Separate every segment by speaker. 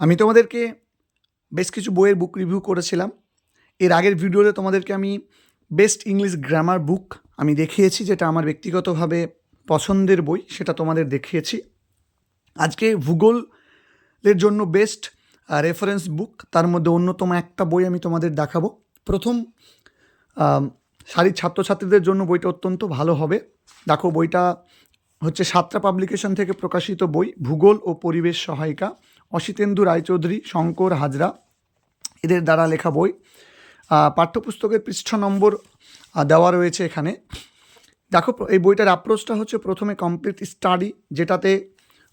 Speaker 1: আমি তোমাদেরকে বেশ কিছু বইয়ের বুক রিভিউ করেছিলাম। এর আগের ভিডিওতে তোমাদেরকে আমি বেস্ট ইংলিশ গ্রামার বুক আমি দেখিয়েছি, যেটা আমার ব্যক্তিগতভাবে পছন্দের বই, সেটা তোমাদের দেখিয়েছি। আজকে ভূগোলের জন্য বেস্ট রেফারেন্স বুক তার মধ্যে অন্যতম একটা বই আমি তোমাদের দেখাবো। প্রথম সারির ছাত্রছাত্রীদের জন্য বইটা অত্যন্ত ভালো হবে। দেখো, বইটা হচ্ছে সাতটা পাবলিকেশন থেকে প্রকাশিত বই, ভূগোল ও পরিবেশ সহায়িকা। অসিতেন্দু রায়চৌধুরী, শঙ্কর হাজরা, এদের দ্বারা লেখা বই। পাঠ্যপুস্তকের পৃষ্ঠ নম্বর দেওয়া রয়েছে এখানে। দেখো, এই বইটার অ্যাপ্রোচটা হচ্ছে প্রথমে কমপ্লিট স্টাডি যেটাতে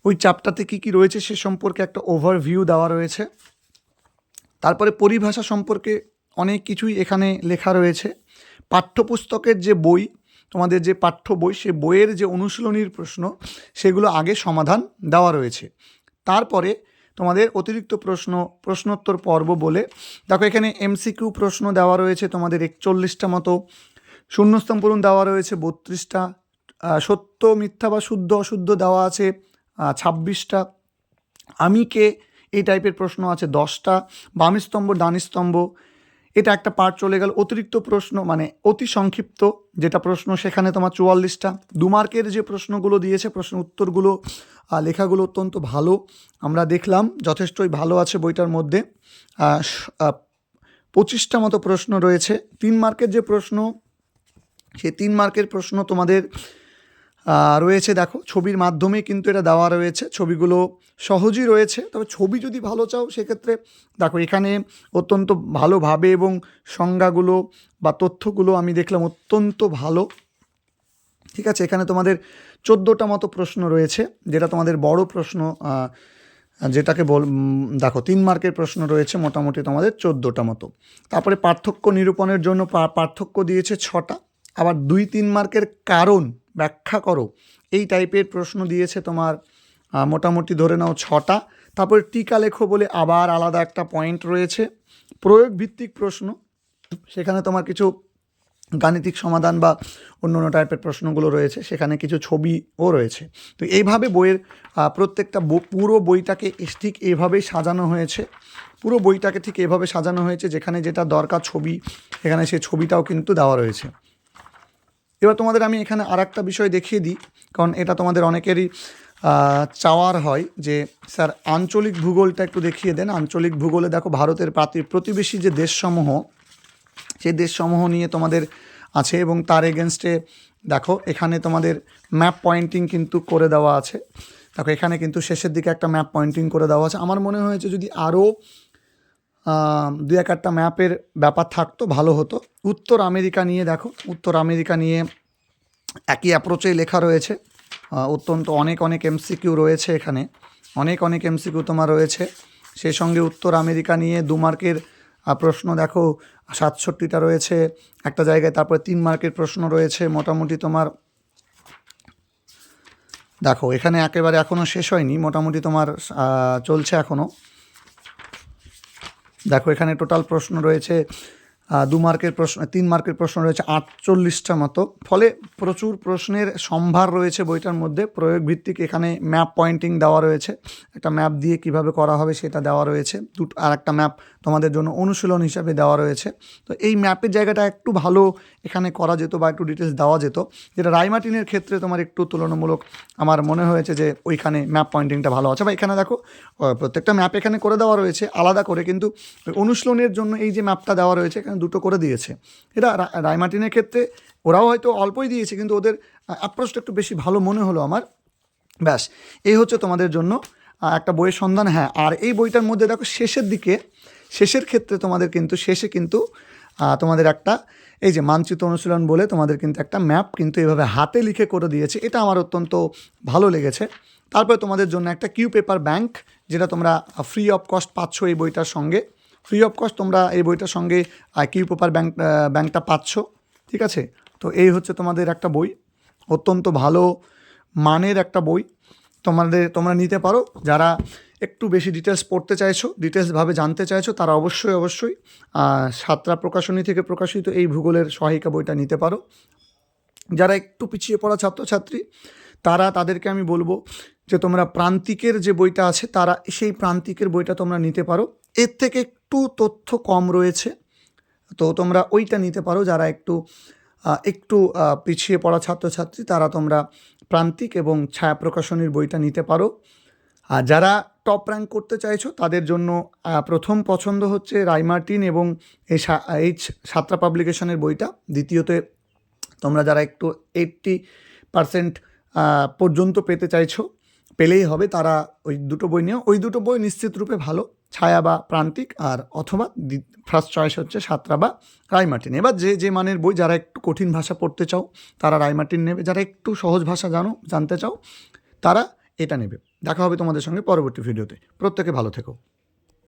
Speaker 1: ওই চ্যাপ্টারতে কী কী রয়েছে সে সম্পর্কে একটা ওভারভিউ দেওয়া রয়েছে। তারপরে পরিভাষা সম্পর্কে অনেক কিছুই এখানে লেখা রয়েছে। পাঠ্যপুস্তকের যে বই, তোমাদের যে পাঠ্য বই, সে বইয়ের যে অনুশীলনীর প্রশ্ন, সেগুলো আগে সমাধান দেওয়া রয়েছে। তারপরে তোমাদের অতিরিক্ত প্রশ্ন, প্রশ্নোত্তর পর্ব বলে। দেখো, এখানে এমসিকিউ প্রশ্ন দেওয়া রয়েছে তোমাদের একচল্লিশটা মতো। শূন্যস্তম পূরণ দেওয়া রয়েছে বত্রিশটা। সত্য, মিথ্যা বা শুদ্ধ, অশুদ্ধ দেওয়া আছে ছাব্বিশটা। আমি কে, এই টাইপের প্রশ্ন আছে দশটা। বামস্তম্ভ, ডানিস্তম্ভ। এটা একটা পার্ট চলে গেল অতিরিক্ত প্রশ্ন মানে অতি সংক্ষিপ্ত যেটা প্রশ্ন, সেখানে তোমার চুয়াল্লিশটা। দু মার্কের যে প্রশ্নগুলো দিয়েছে, প্রশ্ন উত্তরগুলো লেখাগুলো অত্যন্ত ভালো। আমরা দেখলাম যথেষ্টই ভালো আছে বইটার মধ্যে। স- পঁচিশটা মতো প্রশ্ন রয়েছে। তিন মার্কের যে প্রশ্ন, সেই তিন মার্কের প্রশ্ন তোমাদের রয়েছে। দেখো, ছবির মাধ্যমে কিন্তু এটা দেওয়া রয়েছে। ছবিগুলো সহজই রয়েছে। তবে ছবি যদি ভালো চাও, সেক্ষেত্রে দেখো, এখানে অত্যন্ত ভালোভাবে এবং সংজ্ঞাগুলো বা তথ্যগুলো আমি দেখলাম অত্যন্ত ভালো। ঠিক আছে, এখানে তোমাদের চোদ্দোটা মতো প্রশ্ন রয়েছে, যেটা তোমাদের বড় প্রশ্ন যেটাকে বল দেখো, তিন মার্কের প্রশ্ন রয়েছে, মোটামুটি তোমাদের চোদ্দোটা মতো। তারপরে পার্থক্য নিরূপণের জন্য পার্থক্য দিয়েছে ছটা। আবার দুই, তিন মার্কের কারণ ব্যাখ্যা করো। এই টাইপের প্রশ্ন দিয়েছে তোমার মোটামুটি ধরে নাও ছটা। তারপরে টিকা লেখো বলে আবার আলাদা একটা পয়েন্ট রয়েছে। প্রয়োগ ভিত্তিক প্রশ্ন। সেখানে তোমার কিছু গাণিতিক সমাধান বা অন্য অন্য টাইপের প্রশ্নগুলো রয়েছে। সেখানে কিছু ছবিও রয়েছে। তো এইভাবে বইয়ের প্রত্যেকটা পুরো বইটাকে ঠিক এইভাবেই সাজানো হয়েছে। পুরো বইটাকে ঠিক এভাবে সাজানো হয়েছে যেখানে যেটা দরকার ছবি, এখানে সেই ছবিটাও কিন্তু দেওয়া রয়েছে। এবার তোমাদের আমি এখানে আর একটা বিষয় দেখিয়ে দিই, কারণ এটা তোমাদের অনেকেরই চাওয়ার হয় যে, স্যার, আঞ্চলিক ভূগোলটা একটু দেখিয়ে দেন। আঞ্চলিক ভূগোলে দেখো, ভারতের প্রাতি- প্রতিবেশী যে দেশসমূহ, সেই দেশসমূহ নিয়ে তোমাদের আছে এবং তার এগেনস্টে দেখো, এখানে তোমাদের ম্যাপ পয়েন্টিং কিন্তু করে দেওয়া আছে। দেখো, এখানে কিন্তু শেষের দিকে একটা ম্যাপ পয়েন্টিং করে দেওয়া আছে। আমার মনে হয়েছে যদি আরও দু এক একটা ম্যাপের ব্যাপার থাকতো, ভালো হতো। উত্তর আমেরিকা নিয়ে দেখো, উত্তর আমেরিকা নিয়ে একই অ্যাপ্রোচেই লেখা রয়েছে। অত্যন্ত অনেক অনেক এমসিকিউ রয়েছে এখানে। অনেক অনেক এমসিকিউ তোমার রয়েছে। সেই সঙ্গে উত্তর আমেরিকা নিয়ে দু মার্কের প্রশ্ন দেখো, সাতষট্টিটা রয়েছে। একটা জায়গায় তারপরে তিন মার্কের প্রশ্ন রয়েছে, মোটামুটি তোমার দেখো, এখানে একেবারে এখনও শেষ হয়নি, মোটামুটি তোমার চলছে এখনও দেখো এখানে টোটাল প্রশ্ন রয়েছে দু মার্কের প্রশ্ন, তিন মার্কের প্রশ্ন রয়েছে আটচল্লিশটা মতো। ফলে প্রচুর প্রশ্নের সম্ভার রয়েছে বইটার মধ্যে। প্রয়োগ ভিত্তিক এখানে ম্যাপ পয়েন্টিং দেওয়া রয়েছে। একটা ম্যাপ দিয়ে কীভাবে করা হবে সেটা দেওয়া রয়েছে। দুটো আর একটা ম্যাপ তোমাদের জন্য অনুশীলন হিসাবে দেওয়া রয়েছে। তো এই ম্যাপের জায়গাটা একটু ভালো এখানে করা যেত বা একটু ডিটেলস দেওয়া যেত। যেটা রাইমার্টিনের ক্ষেত্রে তোমার একটু তুলনামূলক আমার মনে হয়েছে যে ওইখানে ম্যাপ পয়েন্টিংটা ভালো আছে। বা এখানে দেখো প্রত্যেকটা ম্যাপ এখানে করে দেওয়া রয়েছে আলাদা করে। কিন্তু অনুশীলনের জন্য এই যে ম্যাপটা দেওয়া রয়েছে দুটো করে দিয়েছে। এটা রায়মার্টিনের ক্ষেত্রে ওরাও হয়তো অল্পই দিয়েছে, কিন্তু ওদের অ্যাপ্রোচটা একটু বেশি ভালো মনে হলো আমার। ব্যাস, এই হচ্ছে তোমাদের জন্য একটা বইয়ের সন্ধান। হ্যাঁ আর এই বইটার মধ্যে দেখো শেষের দিকে, শেষের ক্ষেত্রে তোমাদের কিন্তু, শেষে কিন্তু তোমাদের একটা, এই যে মানচিত্র অনুশীলন বলে তোমাদের কিন্তু একটা ম্যাপ কিন্তু এভাবে হাতে লিখে করে দিয়েছে। এটা আমার অত্যন্ত ভালো লেগেছে। তারপরে তোমাদের জন্য একটা কিউ পেপার ব্যাংক, যেটা তোমরা ফ্রি অফ কস্ট পাচ্ছ এই বইটার সঙ্গে। ফ্রি অফ কস্ট তোমরা এই বইটার সঙ্গে কিউ পেপার ব্যাংক ব্যাংকটা পাচ্ছ, ঠিক আছে? তো এই হচ্ছে তোমাদের একটা বই, অত্যন্ত ভালো মানের একটা বই। তোমাদের, তোমরা নিতে পারো। যারা একটু বেশি ডিটেলস পড়তে চাইছো ডিটেলসভাবে জানতে চাইছো, তারা অবশ্যই অবশ্যই সাতরা প্রকাশনী থেকে প্রকাশিত এই ভূগোলের সহায়িকা বইটা নিতে পারো। যারা একটু পিছিয়ে পড়া ছাত্রছাত্রী, তারা তাদেরকে আমি বলব যে তোমরা প্রান্তিকের যে বইটা আছে, তারা সেই প্রান্তিকের বইটা তোমরা নিতে পারো। এর থেকে একটু তথ্য কম রয়েছে। তো তোমরা ওইটা নিতে পারো, যারা একটু একটু পিছিয়ে পড়া ছাত্রছাত্রী, তারা তোমরা প্রান্তিক এবং ছায়া প্রকাশনীর বইটা নিতে পারো। আর যারা টপ র্যাঙ্ক করতে চাইছো, তাদের জন্য প্রথম পছন্দ হচ্ছে রাইমার্টিন এবং এই সা- এই সাতটা পাবলিকেশনের বইটা। দ্বিতীয়তে, তোমরা যারা একটু এইট্টি পারসেন্ট পর্যন্ত পেতে চাইছো, পেলেই হবে, তারা ওই দুটো বই নিও। ওই দুটো বই নিশ্চিত রূপে ভালো। ছায়া বা প্রান্তিক আর অথবা ফার্স্ট চয়েস হচ্ছে সাতরা বা রায়মার্টিন এবার যে যে মানের বই যারা একটু কঠিন ভাষা পড়তে চাও, তারা রায়মার্টিন নেবে। যারা একটু সহজ ভাষা জানো, জানতে চাও, তারা এটা নেবে। দেখা হবে তোমাদের সঙ্গে পরবর্তী ভিডিওতে প্রত্যেকে ভালো থেকো।